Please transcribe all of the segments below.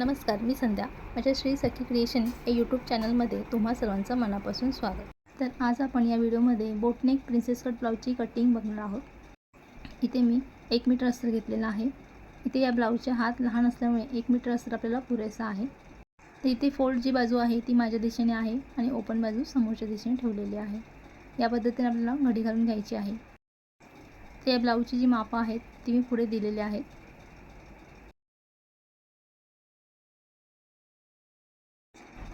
नमस्कार मी संध्या. माझ्या श्री सखी क्रिएशन या यूट्यूब चॅनलमध्ये तुम्हा सर्वांचं मनापासून स्वागत. तर आज आपण या व्हिडिओमध्ये बोटनेक प्रिन्सेस कट ब्लाऊजची कटिंग बघणार आहोत. इथे मी एक मीटर अस्तर घेतलेला आहे. इथे या ब्लाऊजचे हात लहान असल्यामुळे एक मीटर अस्तर आपल्याला पुरेसा आहे. तर इथे फोल्ड जी बाजू आहे ती माझ्या दिशेने आहे आणि ओपन बाजू समोरच्या दिशेने ठेवलेली आहे. या पद्धतीने आपल्याला घडी घालून घ्यायची आहे. तर या ब्लाऊजची जी मापं आहेत ती मी पुढे दिलेली आहेत.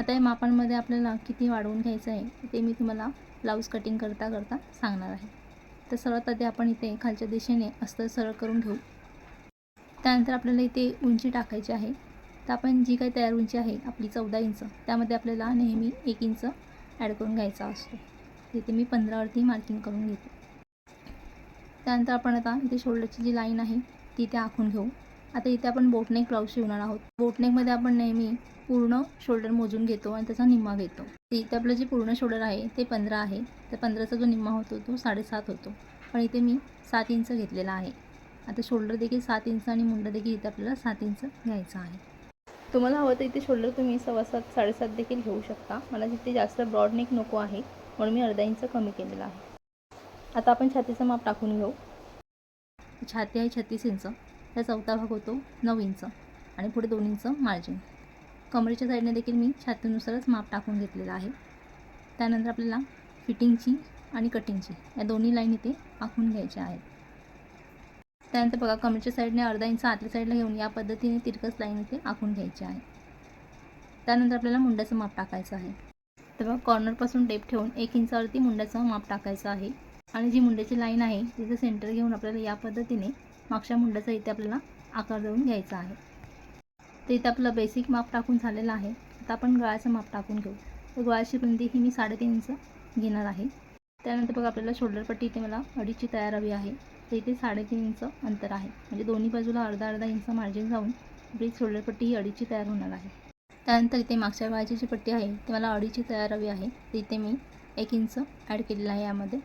आता या मापांमध्ये आपल्याला किती वाढवून घ्यायचं आहे ते मी तुम्हाला ब्लाऊज कटिंग करता करता सांगणार आहे. तर सर्वात आधी आपण इथे खालच्या दिशेने अस्तर सरळ करून घेऊ. त्यानंतर आपल्याला इथे उंची टाकायची आहे. तर आपण जी काही तयार उंची आहे आपली चौदा इंच त्यामध्ये आपल्याला नेहमी एक इंच ॲड करून घ्यायचा असतो. तिथे मी पंधरावरती मार्किंग करून घेते. त्यानंतर आपण आता इथे शोल्डरची जी लाईन आहे ती इथे आखून घेऊ. आता इथे आपण बोटनेक ब्लाऊज शिवणार आहोत. बोटनेकमध्ये आपण नेहमी पूर्ण शोल्डर मोजून घेतो आणि त्याचा निम्मा घेतो. ते इथे आपलं जे पूर्ण शोल्डर आहे ते पंधरा आहे. तर पंधराचा जो निम्मा होतो तो साडेसात होतो. पण इथे मी सात इंच घेतलेला आहे. आता शोल्डर देखील सात इंच आणि मुंड देखील इथे आपल्याला सात इंच घ्यायचं आहे. तुम्हाला हवं तर इथे शोल्डर तुम्ही सव्वा सात साडेसात देखील घेऊ शकता. मला तिथे जास्त ब्रॉड नेक नको आहे म्हणून मी अर्धा इंच कमी केलेला आहे. आता आपण छातीचं माप टाकून घेऊ. छाती आहे छत्तीस इंच. त्या चौथा भाग होतो नऊ इंच. आणि पुढे दोन इंच मार्जिन. कमरेच्या साईडने देखील मी छातीनुसारच माप टाकून घेतलेलं आहे. त्यानंतर आपल्याला फिटिंगची आणि कटिंगची या दोन्ही लाईन इथे आखून घ्यायच्या आहेत. त्यानंतर बघा कमरेच्या साईडने अर्धा इंच आतल्या साईडला घेऊन या पद्धतीने तिरकस लाईन इथे आखून घ्यायची आहे. त्यानंतर आपल्याला मुंड्याचं माप टाकायचं आहे. तर बघा कॉर्नरपासून डेप ठेवून एक इंचावरती मुंड्याचं माप टाकायचं आहे. आणि जी मुंड्याची लाईन आहे तिचं सेंटर घेऊन आपल्याला या पद्धतीने मागच्या मुंड्याचा इथे आपल्याला आकार देऊन घ्यायचा आहे. तर इथं आपलं बेसिक माप टाकून झालेलं आहे. आता आपण गळाचं माप टाकून घेऊ. तर गळाची रुंदी ही मी साडेतीन इंच घेणार आहे. त्यानंतर बघा आपल्याला शोल्डर पट्टी इथे मला अडीचची तयार हवी आहे. तर इथे साडेतीन इंच अंतर आहे. म्हणजे दोन्ही बाजूला अर्धा अर्धा इंच मार्जिन जाऊन आपली शोल्डरपट्टी ही अडीचची तयार होणार आहे. त्यानंतर इथे मागच्या बाजूची जी पट्टी आहे ती मला अडीचची तयार हवी आहे. तर इथे मी एक इंच ॲड केलेलं आहे यामध्ये.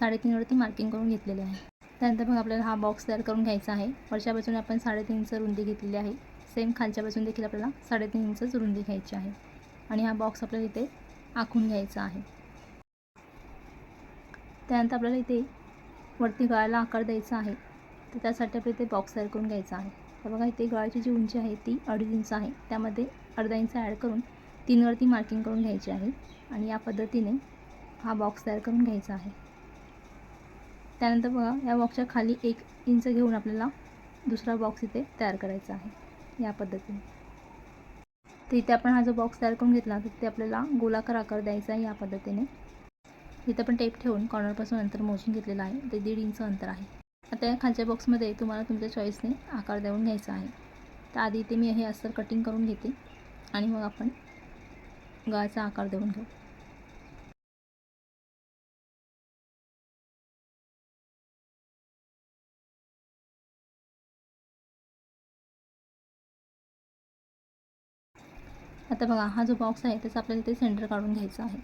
साडेतीनवरती मार्किंग करून घेतलेले आहे. त्यानंतर मग आपल्याला हा बॉक्स तयार करून घ्यायचा आहे. वरच्या बाजूने आपण साडेतीन रुंदी घेतलेली आहे. सेम खालच्या बाजून देखील आपल्याला साडेतीन इंचच रुंदी घ्यायची आहे. आणि हा बॉक्स आपल्याला इथे आखून घ्यायचा आहे. त्यानंतर आपल्याला इथे वरती गळाला आकार द्यायचा आहे. तर त्यासाठी आपल्याला इथे बॉक्स तयार करून घ्यायचा आहे. तर बघा इथे गळाची जी उंची आहे ती अडीच इंच आहे. त्यामध्ये अर्धा इंच ॲड करून तीनवरती मार्किंग करून घ्यायची आहे. आणि या पद्धतीने हा बॉक्स तयार करून घ्यायचा आहे. त्यानंतर बघा या बॉक्सच्या खाली एक इंच घेऊन आपल्याला दुसरा बॉक्स इथे तयार करायचा आहे. या पद्धतीने. तर इथे आपण हा जो बॉक्स तयार करून घेतला तर ते आपल्याला गोलाकार आकार द्यायचा आहे या पद्धतीने. इथे आपण टेप ठेवून कॉर्नरपासून अंतर मोजून घेतलेलं आहे. ते दीड इंच अंतर आहे. आता या खालच्या बॉक्समध्ये तुम्हाला तुमच्या चॉईसने आकार देऊन घ्यायचा आहे. तर आधी इथे मी हे अस्तर कटिंग करून घेते. आणि मग आपण गळाचा आकार देऊन घेऊ. आता बघा हा जो बॉक्स आहे त्याचा आपल्याला ते सेंटर काढून घ्यायचा आहे.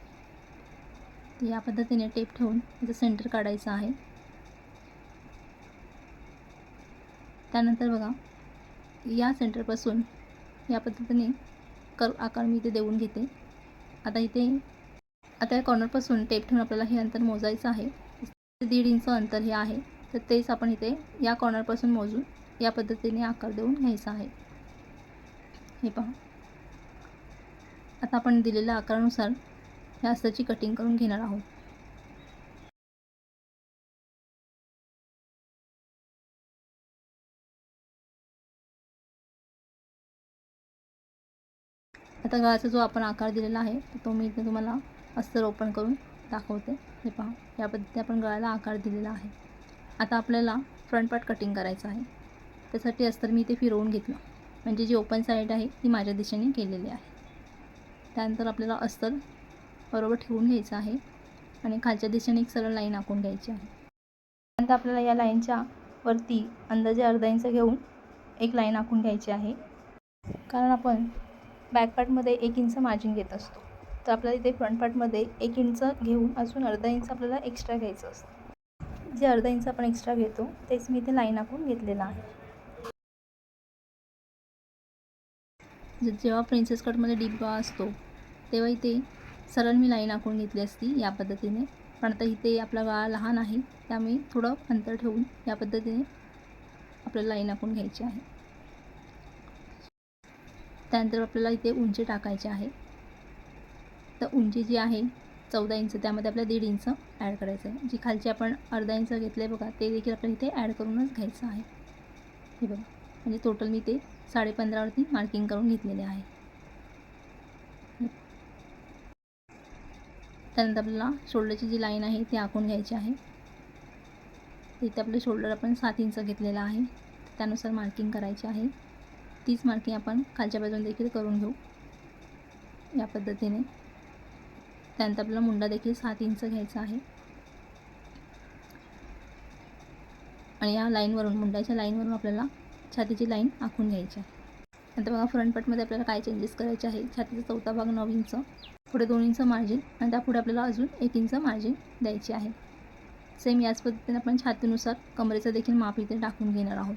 तर या पद्धतीने टेप ठेवून त्याचं सेंटर काढायचं आहे. त्यानंतर बघा या सेंटरपासून या पद्धतीने कर आकार मी इथे देऊन घेते. आता इथे आता या कॉर्नरपासून टेप ठेवून आपल्याला हे अंतर मोजायचं आहे. दीड इंच अंतर हे आहे. तर तेच आपण इथे या कॉर्नरपासून मोजून या पद्धतीने आकार देऊन घ्यायचा आहे. हे पहा. आता आपण दिलेल्या आकारानुसार या अस्ताची कटिंग करून घेणार आहोत. आता गळाचा जो आपण आकार दिलेला आहे तो मी इथे तुम्हाला अस्तर ओपन करून दाखवते. हे पहा या पद्धतीने आपण गळाला आकार दिलेला आहे. आता आपल्याला फ्रंट पार्ट कटिंग करायचं आहे. त्यासाठी अस्तर मी इथे फिरवून घेतलं. म्हणजे जी ओपन साईड आहे ती माझ्या दिशेने केलेली आहे. त्यानंतर आपल्याला अस्तर बरोबर ठेवून घ्यायचं आहे आणि खालच्या दिशेने एक सरळ लाईन आखून घ्यायची आहे. त्यानंतर आपल्याला या लाईनच्या वरती अंदाजे अर्धा इंच घेऊन एक लाईन आखून घ्यायची आहे. कारण आपण बॅक पार्टमध्ये एक इंच मार्जिन घेत असतो. तर आपल्याला इथे फ्रंट पार्टमध्ये एक इंच घेऊन अजून अर्धा इंच आपल्याला एक्स्ट्रा घ्यायचं असतं. जे अर्धा इंच आपण एक्स्ट्रा घेतो तेच मी इथे लाईन आखून घेतलेलं आहे. जेव्हा प्रिन्सेस कटमध्ये डीप असतो तेव्हा इथे सरळ मी लाईन आखून घेतली असती या पद्धतीने. पण आता इथे आपला गळा लहान आहे त्यामुळे थोडं अंतर ठेवून या पद्धतीने आपल्याला लाईन आखून घ्यायची आहे. त्यानंतर आपल्याला इथे उंची टाकायची आहे. तर उंची जी आहे चौदा इंच त्यामध्ये आपल्याला दीड इंच ॲड करायचं आहे. जी खालची आपण अर्धा इंच घेतलं आहे बघा ते देखील आपल्याला इथे ॲड करूनच घ्यायचं आहे. हे बघा. म्हणजे टोटल मी ते साडेपंधरावरती मार्किंग करून घेतलेले आहे. त्यानंतर आपल्याला शोल्डरची जी लाईन आहे ती आखून घ्यायची आहे. इथे आपलं शोल्डर आपण सात इंच घेतलेलं आहे. त्यानुसार मार्किंग करायची आहे. तीच मार्किंग आपण खालच्या बाजून देखील करून घेऊ. या पद्धतीने. त्यानंतर आपला मुंडा देखील सात इंच घ्यायचा आहे. आणि या लाईनवरून मुंडाच्या लाईनवरून आपल्याला छातीची लाईन आखून घ्यायची आहे. नंतर बघा फ्रंट पार्टमध्ये आपल्याला काय चेंजेस करायचे आहे? छातीचा चौथा भाग नऊ इंच. पुढे दोन इंच मार्जिन आणि त्यापुढे आपल्याला अजून एक इंच मार्जिन द्यायची आहे. सेम याच पद्धतीने आपण छातीनुसार कमरेचं देखील माप इथे टाकून घेणार आहोत.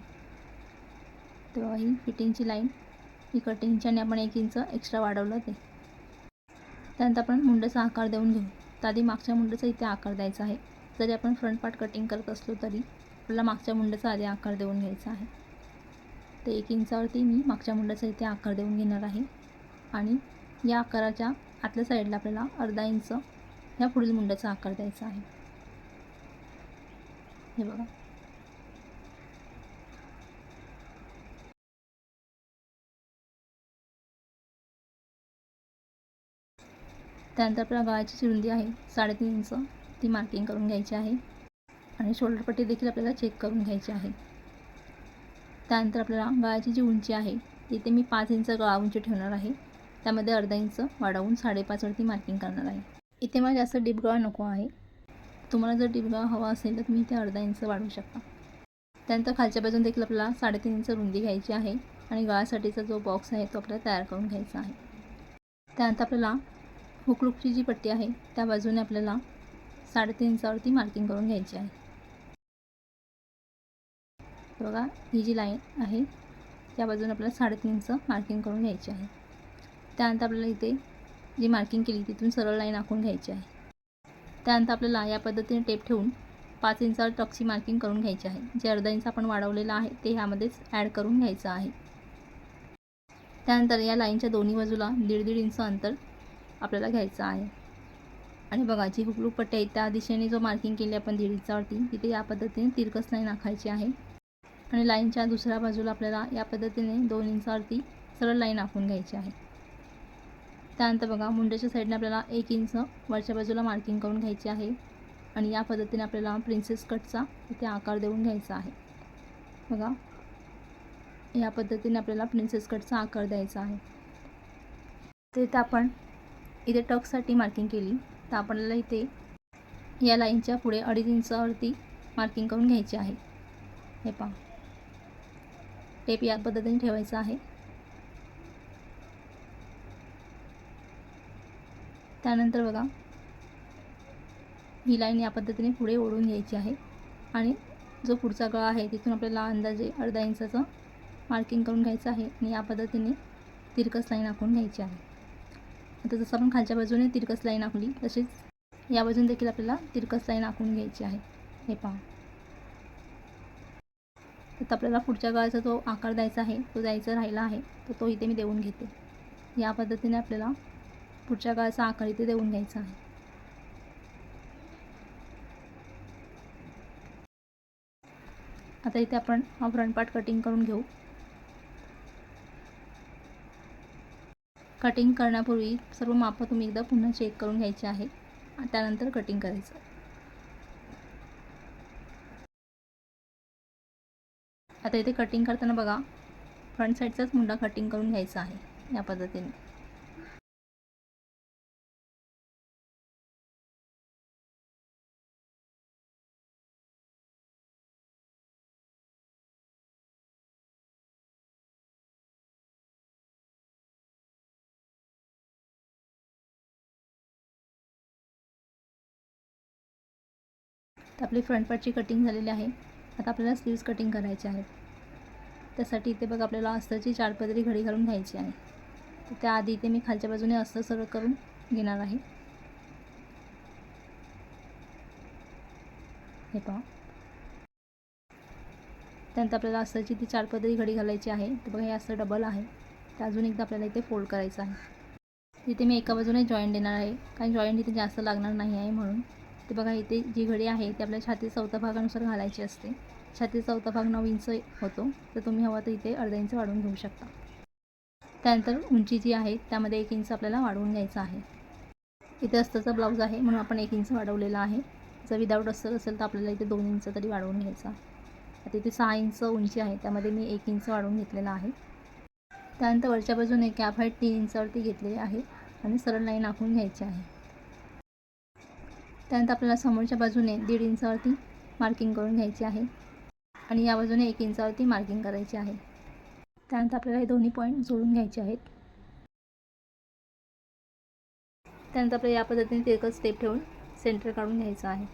तेव्हा ही फिटिंगची लाईन ही कटिंगच्याने आपण एक इंच एक्स्ट्रा वाढवलं ते. त्यानंतर आपण मुंडाचा आकार देऊन घेऊ. तर आधी मागच्या मुंडाचा इथे आकार द्यायचा आहे. जरी आपण फ्रंट पार्ट कटिंग करत असलो तरी आपल्याला मागच्या मुंडाचा आधी आकार देऊन घ्यायचा आहे. तर एक इंचावरती मी मागच्या मुंडाचा इथे आकार देऊन घेणार आहे. आणि या आकाराच्या आतल्या साईडला आपल्याला अर्धा इंच ह्या पुढील मुंडाचा आकार द्यायचा आहे. हे बघा. त्यानंतर आपल्याला गळाची जी रुंदी आहे साडेतीन इंच. ती मार्किंग करून घ्यायची आहे. आणि शोल्डर पट्टी देखील आपल्याला चेक करून घ्यायची आहे. त्यानंतर आपल्याला गळाची जी उंची आहे तिथे मी पाच इंच गळा उंची ठेवणार आहे. त्यामध्ये अर्धा इंच वाढवून साडेपाचवरती मार्किंग करणार आहे. इथे मला जास्त डिपगाळ नको आहे. तुम्हाला जर डिपगाळ हवा असेल तर तुम्ही इथे अर्धा इंच वाढवू शकता. त्यानंतर खालच्या बाजून देखील आपल्याला साडेतीन इंच रुंदी घ्यायची आहे आणि गळासाठीचा जो बॉक्स आहे तो आपल्याला तयार करून घ्यायचा आहे. त्यानंतर आपल्याला हुकलुकची जी पट्टी आहे त्या बाजूने आपल्याला साडेतीन इंचावरती मार्किंग करून घ्यायची आहे. बघा ही जी लाईन आहे त्या बाजूने आपल्याला साडेतीन इंच मार्किंग करून घ्यायची आहे. त्यानंतर आपल्याला इथे जी मार्किंग केली तिथून सरळ लाईन आखून घ्यायची आहे. त्यानंतर आपल्याला या पद्धतीने टेप ठेवून पाच इंचावर टक्सची मार्किंग करून घ्यायची आहे. जे अर्धा इंच आपण वाढवलेलं आहे ते ह्यामध्येच ॲड करून घ्यायचं आहे. त्यानंतर या लाईनच्या दोन्ही बाजूला दीड दीड इंच अंतर आपल्याला घ्यायचं आहे. आणि बघा जी हुकलूक पट्टी आहे त्या दिशेने जो मार्किंग केली आपण दीड इंचावरती तिथे या पद्धतीने तिरकस लाईन आखायची आहे. आणि लाईनच्या दुसऱ्या बाजूला आपल्याला या पद्धतीने दोन इंचावरती सरळ लाईन आखून घ्यायची आहे. त्यानंतर बघा मुंड्याच्या साईडने आपल्याला एक इंच वरच्या बाजूला मार्किंग करून घ्यायची आहे. आणि या पद्धतीने आपल्याला प्रिन्सेस कटचा इथे आकार देऊन घ्यायचा आहे. बघा या पद्धतीने आपल्याला प्रिन्सेस कटचा आकार द्यायचा आहे. ते इथे आपण इथे टक्ससाठी मार्किंग केली. तर आपल्याला इथे या लाईनच्या पुढे अडीच इंचावरती मार्किंग करून घ्यायची आहे. हे पहा. टेप या पद्धतीने ठेवायचं आहे. त्यानंतर बघा ही लाईन या पद्धतीने पुढे ओढून घ्यायची आहे. आणि जो पुढचा गळा आहे तिथून आपल्याला अंदाजे अर्धा इंचाचं मार्किंग करून घ्यायचं आहे आणि या पद्धतीने तिरकस लाईन आखून घ्यायची आहे. आता जसं आपण खालच्या बाजूने तिरकस लाईन आखली तशीच या बाजून देखील आपल्याला तिरकस लाईन आखून घ्यायची आहे. हे पहा. तर आपल्याला पुढच्या गळाचा जो आकार द्यायचा आहे तो द्यायचा राहिला आहे तर तो इथे मी देऊन घेते. या पद्धतीने आपल्याला पुढच्या गळाचा आकार इथे देऊन घ्यायचा आहे. आता इथे आपण हा फ्रंट पार्ट कटिंग करून घेऊ. कटिंग करण्यापूर्वी सर्व मापं तुम्ही एकदा पुन्हा चेक करून घ्यायचे आहे. त्यानंतर कटिंग करायचं. आता इथे कटिंग करताना बघा फ्रंट साईडचाच मुंडा कटिंग करून घ्यायचा आहे या पद्धतीने. तर आपली फ्रंट पार्टची कटिंग झालेली आहे. आता आपल्याला स्लीव्स कटिंग करायचे आहेत. त्यासाठी इथे बघा आपल्याला अस्तरची चार पदरी घडी घालून घ्यायची आहे. तर त्याआधी इथे मी खालच्या बाजूने अस्तर सरळ करून घेणार आहे. हे पहा. त्यानंतर आपल्याला अस्तरची ती चार पदरी घडी घालायची आहे. तर बघा हे अस्तर डबल आहे. तर अजून एकदा आपल्याला इथे फोल्ड करायचं आहे. इथे मी एका बाजूने जॉईंट देणार आहे. कारण जॉईंट इथे जास्त लागणार नाही आहे म्हणून. ते बघा इथे जी घडी आहे ती आपल्या छाती चौथा भागानुसार घालायची असते. छाती चौथा भाग नऊ इंच होतो. तर तुम्ही हवा तर इथे अर्धा इंच वाढवून घेऊ शकता. त्यानंतर उंची जी आहे त्यामध्ये एक इंच आपल्याला वाढवून घ्यायचं आहे. इथे अस्तरचा ब्लाऊज आहे म्हणून आपण एक इंच वाढवलेला आहे. जर विदाऊट अस्तर असेल तर आपल्याला इथे दोन इंच तरी वाढवून घ्यायचा. आता इथे सहा इंच उंची आहे त्यामध्ये मी एक इंच वाढवून घेतलेला आहे. त्यानंतर वरच्या बाजूने कॅप हाईट तीन इंचावरती घेतलेली आहे. आणि सरळ लाईन आखून घ्यायची आहे. त्यानंतर आपल्याला समोरच्या बाजूने दीड इंचावरती मार्किंग करून घ्यायची आहे. आणि या बाजूने एक इंचावरती मार्किंग करायची आहे. त्यानंतर आपल्याला हे दोन्ही पॉईंट जोडून घ्यायचे आहेत. त्यानंतर आपल्याला या पद्धतीने तिरकस स्टेप ठेवून सेंटर काढून घ्यायचं आहे.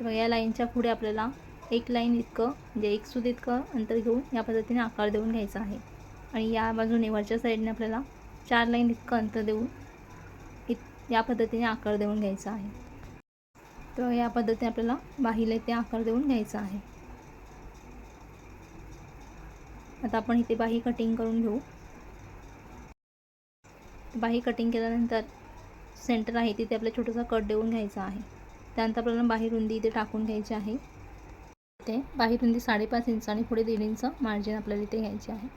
तर या लाईनच्या पुढे आपल्याला एक लाईन इतकं म्हणजे एक सूद इतकं अंतर घेऊन या पद्धतीने आकार देऊन घ्यायचा आहे. आणि या बाजूने वरच्या साईडने आपल्याला चार लाईन इतकं अंतर देऊन इत या पद्धतीने आकार देऊन घ्यायचा आहे. तर या पद्धतीने आपल्याला बाहीला इथे आकार देऊन घ्यायचा आहे. आता आपण इथे बाही कटिंग करून घेऊ. बाही कटिंग केल्यानंतर सेंटर आहे तिथे आपला छोटासा कट देऊन घ्यायचा आहे. त्यानंतर आपल्याला बाही रुंदी इथे टाकून घ्यायची आहे. इथे बाही रुंदी साडेपाच इंच आणि पुढे दीड इंच मार्जिन आपल्याला इथे घ्यायचे आहे.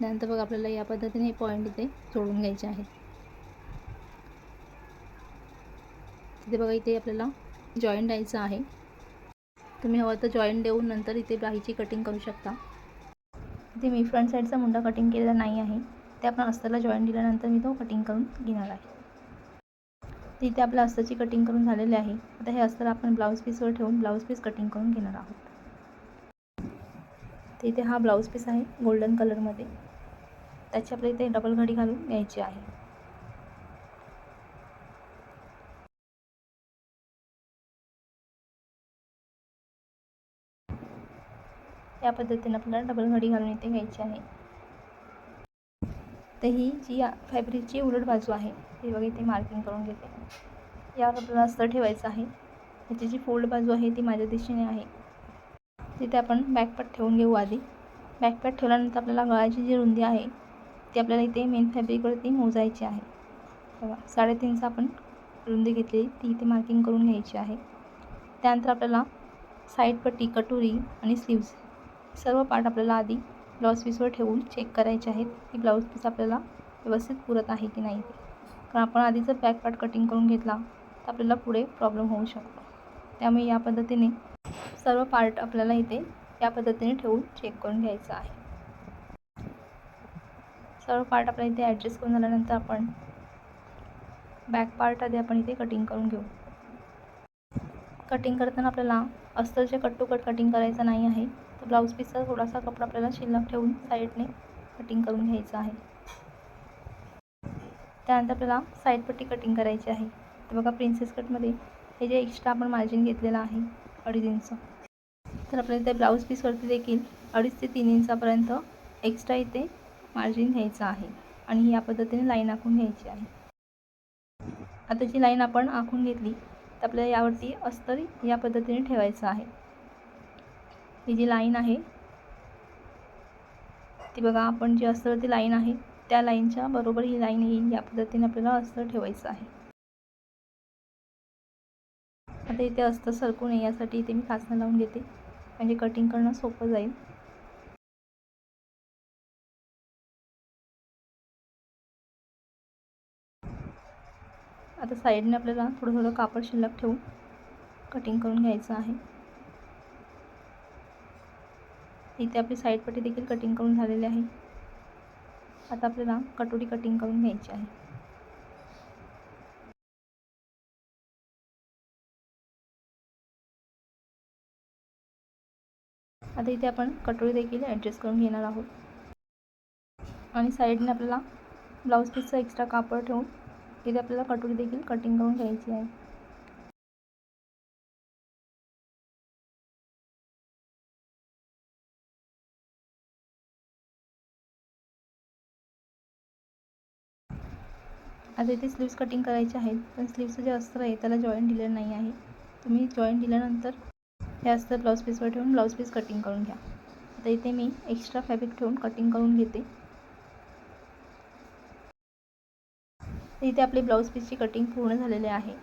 त्यानंतर बघा आपल्याला या पद्धतीने हे पॉईंट इथे जोडून घ्यायचे आहेत तिथे बघा इथे आपल्याला जॉईंट द्यायचं आहे. तुम्ही हवं तर जॉईंट देऊन नंतर इथे बाहीची कटिंग करू शकता. इथे मी फ्रंट साईडचा मुंडा कटिंग केलेला नाही आहे. ते आपण अस्तरला जॉईंट दिल्यानंतर मी तो कटिंग करून घेणार आहे. तिथे आपल्या अस्तरची कटिंग करून झालेली आहे. आता हे अस्तर आपण ब्लाऊज पीसवर ठेवून ब्लाऊज पीस कटिंग करून घेणार आहोत. तर इथे हा ब्लाऊज पीस आहे गोल्डन कलरमध्ये त्याची आपल्या इथे डबल घडी घालून घ्यायची आहे. या पद्धतीने आपल्याला डबल घडी घालून इथे घ्यायची आहे. तर ही जी फॅब्रिकची उलट बाजू आहे ती बघा इथे मार्किंग करून घेते. यावर आपल्याला अस्तर ठेवायचं आहे. याची जी फोल्ड बाजू आहे ती माझ्या दिशेने आहे. तिथे आपण बॅकपॅट ठेवून घेऊ आधी. बॅकपॅट ठेवल्यानंतर आपल्याला गळाची जी रुंदी आहे ती आपल्याला इथे मेन फॅब्रिकवरती मोजायची आहे. बघा साडेतीनचा आपण रुंदी घेतली ती इथे मार्किंग करून घ्यायची आहे. त्यानंतर आपल्याला साईड पट्टी कटोरी आणि स्लीव्ज सर्व पार्ट आपल्याला आधी ब्लाऊज पीसवर ठेवून चेक करायचे आहेत की ब्लाऊज पीस आपल्याला व्यवस्थित पुरत आहे की नाही कारण आपण आधी जर बॅक पार्ट कटिंग करून घेतला तर आपल्याला पुढे प्रॉब्लेम होऊ शकतो. त्यामुळे या पद्धतीने सर्व पार्ट आपल्याला इथे या पद्धतीने ठेवून चेक करून घ्यायचं आहे. सर्व पार्ट आपल्याला इथे ॲडजस्ट करून झाल्यानंतर आपण बॅक पार्ट आधी आपण इथे कटिंग करून घेऊ. कटिंग करताना आपल्याला अस्तरचे कट टू कट कटिंग करायचं नाही आहे. तर ब्लाऊज पीसचा थोडासा कपडा आपल्याला शिल्लक ठेवून साईडने कटिंग करून घ्यायचं आहे. त्यानंतर आपल्याला साईड पट्टी कटिंग करायची आहे. तर बघा प्रिन्सेस कटमध्ये हे जे एक्स्ट्रा आपण मार्जिन घेतलेलं आहे अडीच इंच तर आपल्याला त्या ब्लाऊज पीसवरती देखील अडीच ते तीन इंचापर्यंत एक्स्ट्रा इथे मार्जिन घ्यायचं आहे. आणि ही या पद्धतीने लाईन आखून घ्यायची आहे. आता जी लाईन आपण आखून घेतली तर आपल्याला यावरती अस्तर या पद्धतीने ठेवायचं आहे. ही जी लाईन आहे ती बघा आपण जी ती लाईन आहे त्या लाईनच्या बरोबर ही लाईन येईल या पद्धतीने आपल्याला अस्तर ठेवायचं आहे. आता इथे अस्तर सरकू नये यासाठी इथे मी कासनं लावून घेते. म्हणजे कटिंग करणं सोपं जाईल. आता साईडने आपल्याला थोडं थोडं कापड शिल्लक ठेवून कटिंग करून घ्यायचं आहे. इथे आपली साईड पट्टी देखील कटिंग करून झालेली आहे. आता आपल्याला कटोरी कटिंग करून घ्यायची आहे. आता इथे आपण कटोरी देखील ॲडजस्ट करून घेणार आहोत. आणि साईडने आपल्याला ब्लाऊज पीसचं एक्स्ट्रा कापड ठेवून इथे आपल्याला कटोरी देखील कटिंग करून घ्यायची आहे. आता इथे स्लीव्स कटिंग करायचे आहेत पण स्लीव्सचं जे अस्तर आहे त्याला जॉईंट दिलेलं नाही आहे. तुम्ही जॉईंट दिल्यानंतर हे अस्तर ब्लाऊज पीसवर ठेवून ब्लाऊज पीस कटिंग करून घ्या. आता इथे मी एक्स्ट्रा फॅब्रिक ठेवून कटिंग करून घेते. तर इथे आपली ब्लाऊज पीसची कटिंग पूर्ण झालेली आहे.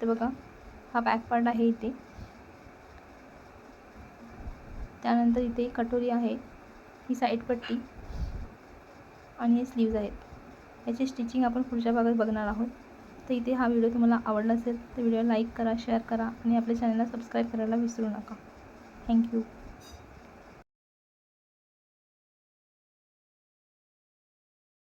तर बघा हा बॅक पार्ट आहे इथे. त्यानंतर इथे कटोरी आहे ही साईड पट्टी आणि हे स्लीव्ज आहेत. याची स्टिचिंग आपण पुढच्या भागात बघणार आहोत. तर इथे हा व्हिडिओ तुम्हाला आवडला असेल तर व्हिडिओ लाईक करा शेअर करा आणि आपल्या चॅनलला सबस्क्राईब करायला विसरू नका. थँक्यू